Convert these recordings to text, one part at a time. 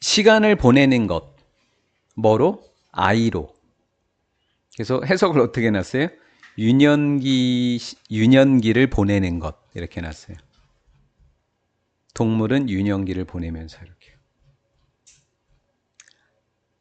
시간을 보내는 것. 뭐로? 아이로. 그래서 해석을 어떻게 해놨어요? 유년기, 유년기를 보내는 것. 이렇게 해놨어요. 동물은 유년기를 보내면서 이렇게.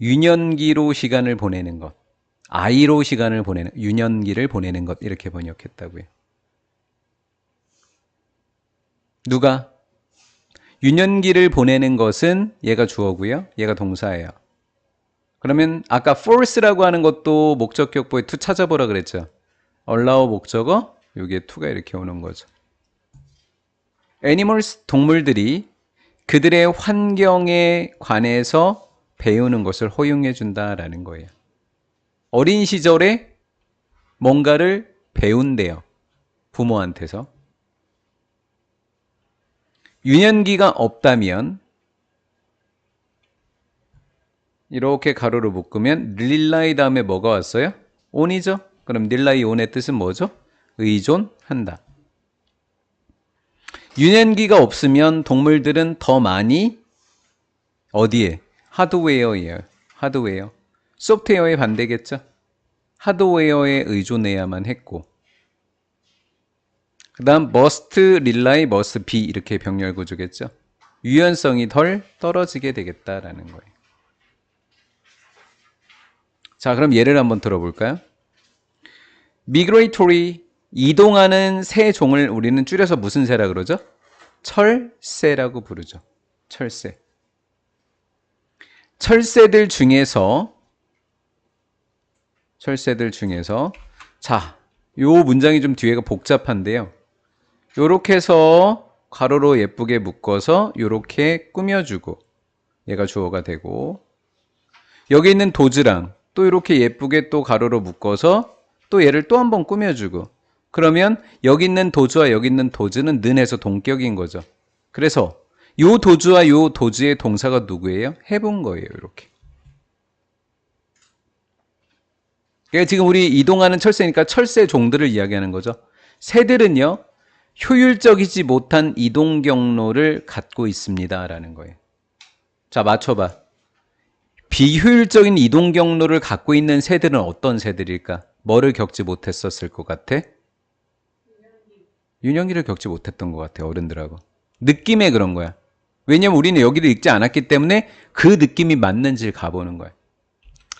유년기로 시간을 보내는 것. 아이로 시간을 보내는, 유년기를 보내는 것. 이렇게 번역했다고요. 누가? 유년기를 보내는 것은 얘가 주어고요. 얘가 동사예요. 그러면 아까 force라고 하는 것도 목적 격보에 to 찾아보라 그랬죠. allow 목적어 여기에 to가 이렇게 오는 거죠. animals 동물들이 그들의 환경에 관해서 배우는 것을 허용해 준다라는 거예요. 어린 시절에 뭔가를 배운대요. 부모한테서. 유년기가 없다면 이렇게 가로로 묶으면 릴라이 다음에 뭐가 왔어요? 온이죠? 그럼 릴라이 온의 뜻은 뭐죠? 의존한다. 유년기가 없으면 동물들은 더 많이 어디에? 하드웨어예요. 하드웨어. 소프트웨어의 반대겠죠? 하드웨어에 의존해야만 했고 그 다음 must rely, must be 이렇게 병렬 구조겠죠. 유연성이 덜 떨어지게 되겠다라는 거예요. 자, 그럼 예를 한번 들어볼까요? migratory, 이동하는 새 종을 우리는 줄여서 무슨 새라 그러죠? 철새라고 부르죠. 철새. 철새들 중에서 철새들 중에서 자, 요 문장이 좀 뒤에가 복잡한데요. 요렇게 해서 가로로 예쁘게 묶어서 요렇게 꾸며주고 얘가 주어가 되고 여기 있는 도즈랑 또 이렇게 예쁘게 또 가로로 묶어서 또 얘를 또 한번 꾸며주고 그러면 여기 있는 도주와 여기 있는 도즈는 는에서 동격인 거죠. 그래서 요 도주와 요 도주의 동사가 누구예요? 해본 거예요. 이렇게. 그러니까 지금 우리 이동하는 철새니까 철새 종들을 이야기하는 거죠. 새들은요, 효율적이지 못한 이동 경로를 갖고 있습니다라는 거예요. 자, 맞춰봐. 비효율적인 이동 경로를 갖고 있는 새들은 어떤 새들일까? 뭐를 겪지 못했었을 것 같아? 유년기를 겪지 못했던 것 같아, 어른들하고. 느낌에 그런 거야. 왜냐면 우리는 여기를 읽지 않았기 때문에 그 느낌이 맞는지를 가보는 거야.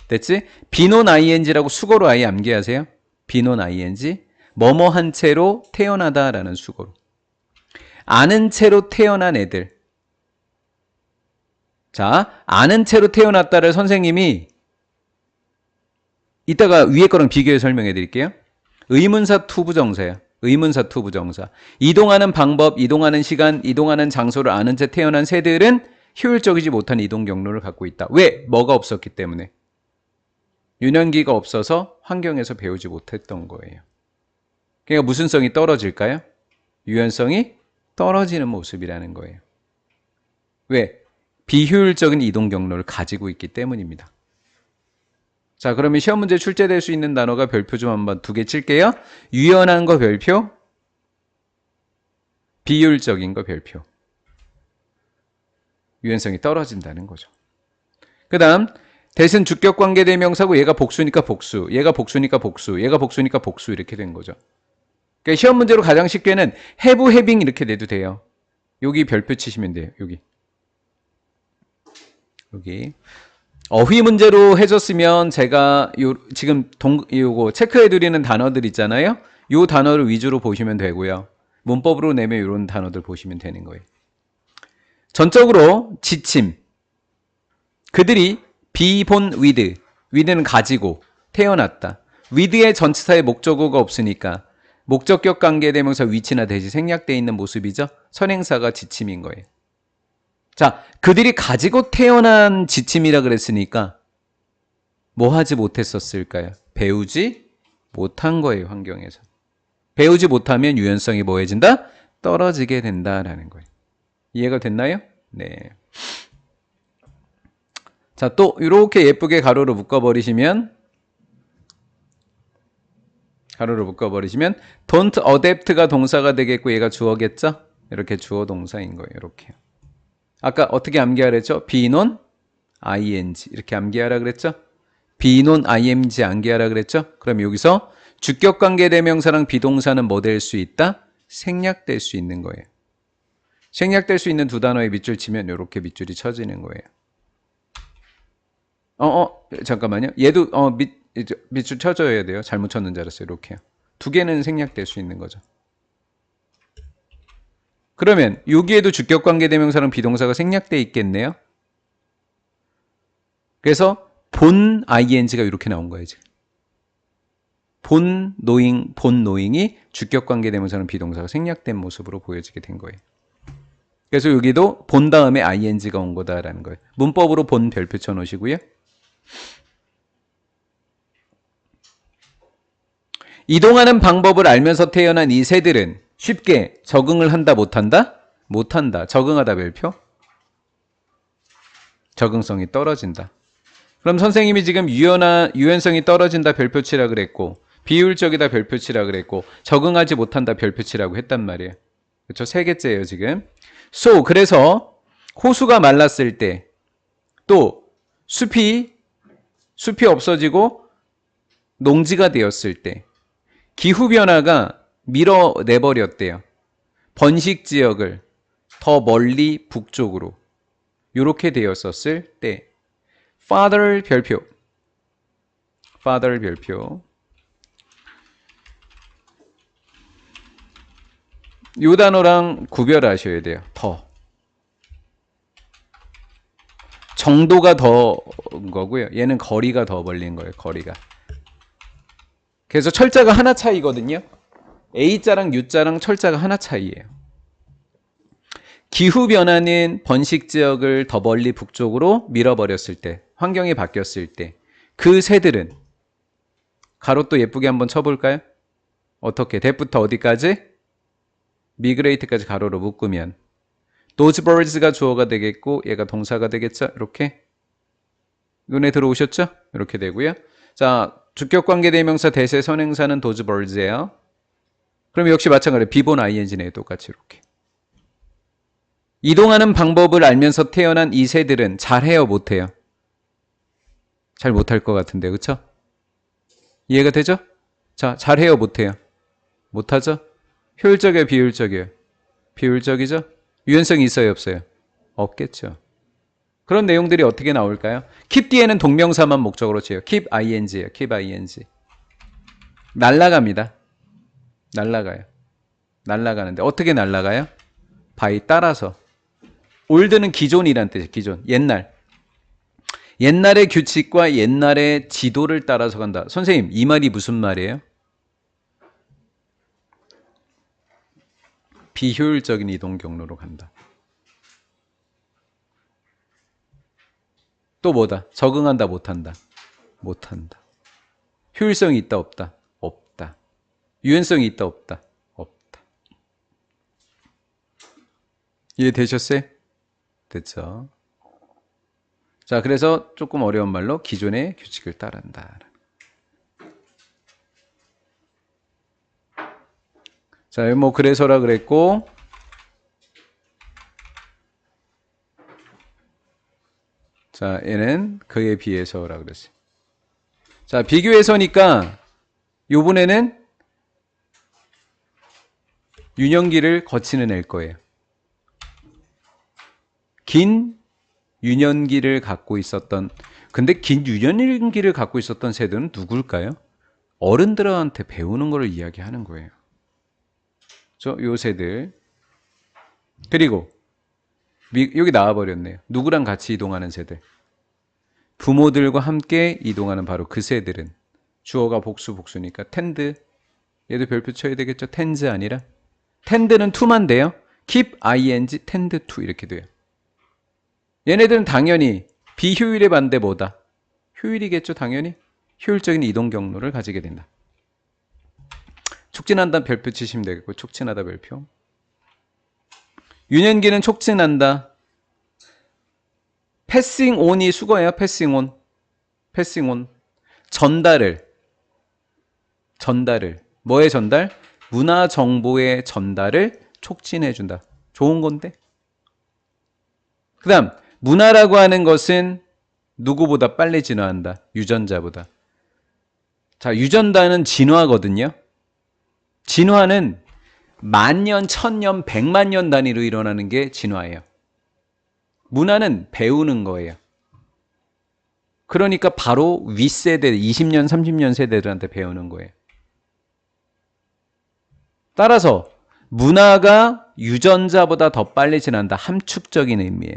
됐지? 비논 ing라고 수거로 아예 암기하세요. 비논 ing. 뭐뭐 한 채로 태어나다라는 수거로. 아는 채로 태어난 애들. 자, 아는 채로 태어났다를 선생님이 이따가 위에 거랑 비교해 설명해 드릴게요. 의문사 투부정사예요. 의문사 투부정사. 이동하는 방법, 이동하는 시간, 이동하는 장소를 아는 채 태어난 새들은 효율적이지 못한 이동 경로를 갖고 있다. 왜? 뭐가 없었기 때문에. 유년기가 없어서 환경에서 배우지 못했던 거예요. 그러니까 무슨 성이 떨어질까요? 유연성이 떨어지는 모습이라는 거예요. 왜? 비효율적인 이동 경로를 가지고 있기 때문입니다. 자, 그러면 시험 문제 출제될 수 있는 단어가 별표 좀 한번 두 개 칠게요. 유연한 거 별표, 비효율적인 거 별표. 유연성이 떨어진다는 거죠. 그 다음, 대신 주격 관계 대명사고 얘가 복수니까 복수, 얘가 복수니까 복수, 얘가 복수니까 복수 이렇게 된 거죠. 그러니까 시험 문제로 가장 쉽게는 have, having 이렇게 내도 돼요. 여기 별표 치시면 돼요. 여기. 여기. 어휘 문제로 해줬으면 제가 요 지금 동 요거 체크해 드리는 단어들 있잖아요. 요 단어를 위주로 보시면 되고요. 문법으로 내면 이런 단어들 보시면 되는 거예요. 전적으로 지침. 그들이 비본 with, with는 가지고 태어났다. with의 전치사의 목적어가 없으니까 목적격 관계 대명사 위치나 대시 생략되어 있는 모습이죠. 선행사가 지침인 거예요. 자, 그들이 가지고 태어난 지침이라 그랬으니까 뭐 하지 못했었을까요? 배우지 못한 거예요, 환경에서. 배우지 못하면 유연성이 뭐해진다? 떨어지게 된다라는 거예요. 이해가 됐나요? 네. 자, 또 이렇게 예쁘게 가로로 묶어 버리시면 가로로 묶어 버리시면 don't adapt가 동사가 되겠고 얘가 주어겠죠? 이렇게 주어 동사인 거예요. 이렇게. 아까 어떻게 암기하랬죠? 비논 ing 이렇게 암기하라 그랬죠? 비논 ing 암기하라 그랬죠? 그럼 여기서 주격 관계 대명사랑 비동사는 뭐 될 수 있다? 생략될 수 있는 거예요. 생략될 수 있는 두 단어에 밑줄 치면 이렇게 밑줄이 쳐지는 거예요. 어, 어, 잠깐만요. 얘도 어, 밑, 이제 밑줄 쳐줘야 돼요. 잘못 쳤는 줄 알았어요. 이렇게요. 두 개는 생략될 수 있는 거죠. 그러면 여기에도 주격 관계 대명사랑 비동사가 생략돼 있겠네요. 그래서 본 ing가 이렇게 나온 거예요, 지금. 본 노잉, 본 노잉이 주격 관계 대명사랑 비동사가 생략된 모습으로 보여지게 된 거예요. 그래서 여기도 본 다음에 ing가 온 거다라는 거예요. 문법으로 본 별표 쳐 놓으시고요. 이동하는 방법을 알면서 태어난 이 새들은 쉽게 적응을 한다 못한다? 못한다. 적응하다 별표? 적응성이 떨어진다. 그럼 선생님이 지금 유연한 유연성이 떨어진다 별표치라 그랬고 비효율적이다 별표치라 그랬고 적응하지 못한다 별표치라고 했단 말이에요. 그렇죠? 세 개째예요, 지금. So 그래서 호수가 말랐을 때 또 숲이 숲이 없어지고 농지가 되었을 때 기후 변화가 밀어내 버렸대요. 번식 지역을 더 멀리 북쪽으로 이렇게 되었었을 때 father 별표 father 별표 요 단어랑 구별하셔야 돼요. 더 정도가 더인 거고요. 얘는 거리가 더 벌린 거예요. 거리가. 그래서 철자가 하나 차이거든요. A자랑 U자랑 철자가 하나 차이예요. 기후 변화는 번식 지역을 더 멀리 북쪽으로 밀어버렸을 때, 환경이 바뀌었을 때, 그 새들은 가로 또 예쁘게 한번 쳐볼까요? 어떻게? 대부터 어디까지? 미그레이트까지 가로로 묶으면 those birds가 주어가 되겠고 얘가 동사가 되겠죠? 이렇게 눈에 들어오셨죠? 이렇게 되고요. 자, 주격 관계 대명사 대세 선행사는 those birds예요. 그럼 역시 마찬가지로 비본 ing네요. 똑같이 이렇게. 이동하는 방법을 알면서 태어난 이 새들은 잘해요, 못해요? 잘 못할 것 같은데, 그쵸? 이해가 되죠? 자, 잘해요, 못해요? 못하죠? 효율적이에요, 비효율적이에요? 비효율적이죠? 유연성이 있어요, 없어요? 없겠죠. 그런 내용들이 어떻게 나올까요? keep 뒤에는 동명사만 목적으로 쳐요. keep ing예요. keep ing. 날라갑니다. 날라가요. 날라가는데 어떻게 날라가요? by 따라서. 올드는 기존이란 뜻이에요. 기존. 옛날. 옛날의 규칙과 옛날의 지도를 따라서 간다. 선생님, 이 말이 무슨 말이에요? 비효율적인 이동 경로로 간다. 또 뭐다? 적응한다, 못한다? 못한다. 효율성이 있다, 없다? 없다. 유연성이 있다, 없다? 없다. 이해되셨어요? 됐죠? 자, 그래서 조금 어려운 말로 기존의 규칙을 따른다. 자, 뭐 그래서라 그랬고 자, 얘는 그에 비해서라 그랬어요. 자, 비교해서니까 요번에는 유년기를 거치는 애 거예요. 긴 유년기를 갖고 있었던 근데 긴 유년기를 갖고 있었던 새들은 누굴까요? 어른들한테 배우는 것을 이야기하는 거예요. 저 요새들 그리고 미, 여기 나와버렸네요. 누구랑 같이 이동하는 새들? 부모들과 함께 이동하는 바로 그 새들은 주어가 복수 복수니까 텐드 얘도 별표 쳐야 되겠죠? 텐즈 아니라 텐드는 투만 돼요. keep ing tend 이렇게 돼요. 얘네들은 당연히 비효율의 반대 뭐다? 효율이겠죠, 당연히. 효율적인 이동 경로를 가지게 된다. 촉진한다 별표 치시면 되겠고 촉진하다 별표. 유년기는 촉진한다. 패싱 온이 수거예요. 패싱 온. 패싱 온. 전달을 전달을 뭐의 전달? 문화 정보의 전달을 촉진해 준다. 좋은 건데. 그다음 문화라고 하는 것은 누구보다 빨리 진화한다. 유전자보다. 자, 유전자는 진화거든요. 진화는 만 년, 천 년, 백만 년 단위로 일어나는 게 진화예요. 문화는 배우는 거예요. 그러니까 바로 윗세대, 20년, 30년 세대들한테 배우는 거예요. 따라서 문화가 유전자보다 더 빨리 진한다. 함축적인 의미예요.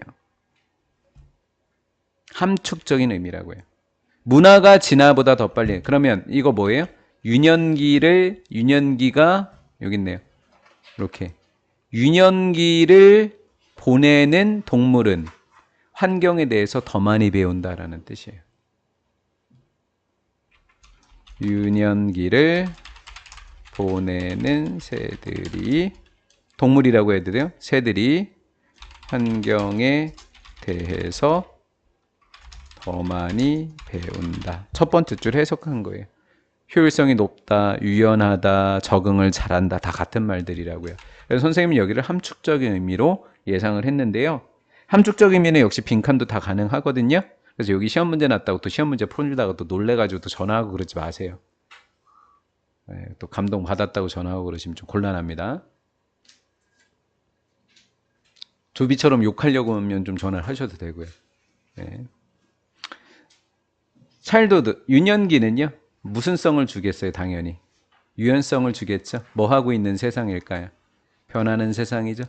함축적인 의미라고요. 문화가 진화보다 더 빨리. 그러면 이거 뭐예요? 유년기를 유년기가 여기 있네요. 이렇게 유년기를 보내는 동물은 환경에 대해서 더 많이 배운다라는 뜻이에요. 유년기를 보내는 새들이 동물이라고 해야 돼요. 새들이 환경에 대해서 더 많이 배운다. 첫 번째 줄 해석한 거예요. 효율성이 높다, 유연하다, 적응을 잘한다. 다 같은 말들이라고요. 그래서 선생님은 여기를 함축적인 의미로 예상을 했는데요. 함축적인 의미는 역시 빈칸도 다 가능하거든요. 그래서 여기 시험 문제 났다고 또 시험 문제 풀다가 또 놀래가지고 또 전화하고 그러지 마세요. 네, 또 감동 받았다고 전화하고 그러시면 좀 곤란합니다. 조비처럼 욕하려고 하면 좀 전화를 하셔도 되고요. 네. 차일드드 유년기는요 무슨 성을 주겠어요 당연히 유연성을 주겠죠 뭐 하고 있는 세상일까요 변하는 세상이죠